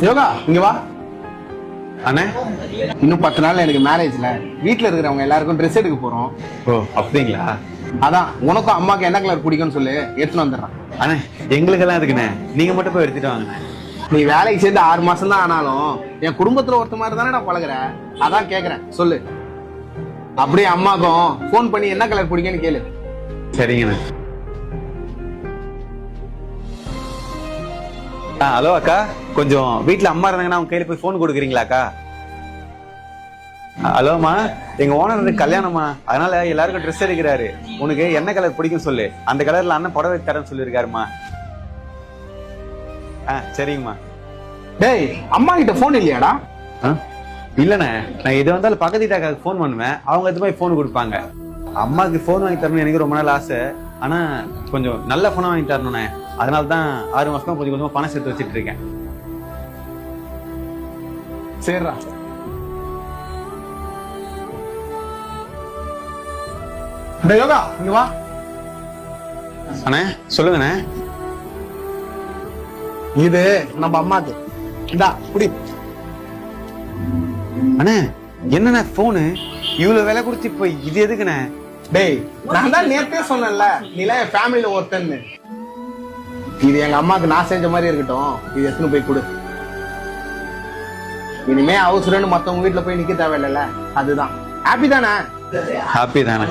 யோகா இங்க வா. அண்ணே இன்னும் பத்து நாள் எனக்கு மேரேஜ்ல வீட்ல இருக்கிறவங்க எல்லாருக்கும் ட்ரெஸ் எடுக்க போறோம். ஓ அப்படிங்களா? அதான் உனக்கும் அம்மாக்கு என்ன கலர் பிடிக்கும்னு சொல்லு. எடுத்துன்னு வந்துடுறான். அண்ணே எங்களுக்கெல்லாம் இருக்குண்ணே நீங்க மட்டும் போய் எடுத்துட்டு வாங்கண்ணே. நீ வேலைக்கு சேர்ந்து ஆறு மாசம் தான் ஆனாலும் என் குடும்பத்துல ஒருத்த மாதிரி தானே நான் பழகுற. அதான் கேக்குறேன். சொல்லு. அப்படியே அம்மாக்கும் ஃபோன் பண்ணி என்ன கலர் பிடிக்கும்னு கேளு. சரிங்கண்ணே. ஹலோ அக்கா. கொஞ்சம் வீட்ல அம்மா இருந்தாங்கன்னா அவங்க கையில போய் ஃபோன் கொடுக்குறீங்களா அக்கா? ஹலோமா எங்க ஓனர் கல்யாணமா அதனால எல்லாருக்கும் ட்ரெஸ் எடுக்கிறாரு. உனக்கு என்ன கலர் பிடிக்கும் சொல்லு. அந்த கலர்ல அண்ணன் புடவை தரேன்னு சொல்லியிருக்காருமா ஆ சரிங்கம்மா. டேய் அம்மா கிட்ட ஃபோன் இல்லையாடா? இல்லண்ணே. நான் எது வந்தாலும் பக்கத்து வீட்டாக்காக்கு ஃபோன் பண்ணுவேன். அவங்க இது மாதிரி ஃபோன் கொடுப்பாங்க. அம்மாக்கு ஃபோன் வாங்கி தரணும் எனக்கு ரொம்ப நாள் ஆசை. ஆனா கொஞ்சம் நல்ல ஃபோனா வாங்கி தரணுண்ணே அதனால தான் ஆறு மாசமா கொஞ்சம் கொஞ்சமா பணம் சேர்த்து வச்சிட்டு இருக்கேன். சரிடா டேய் யோகா இங்க வா. அண்ணே சொல்லுங்கண்ணே. இது நம்ம அம்மாக்கு இந்தா குடி. அண்ணே என்னண்ணே ஃபோனு இவ்வளவு விலை கொடுத்து இப்போ இது எதுக்குண்ணே? டேய் நான் தான் நேத்தே சொன்னேன்ல நீலாம் என் ஃபேமிலியில ஒருத்தன்னு. இது எங்க அம்மாக்கு நான் செஞ்ச மாதிரி இருக்கட்டும். இது எடுத்துன்னு போய் கொடு. இனிமே அவசரம்னு மத்தவங்க வீட்டுல போய் நிக்க தேவையில்லைல்ல அதுதான். ஹாப்பி தானே? ஹாப்பி தானே.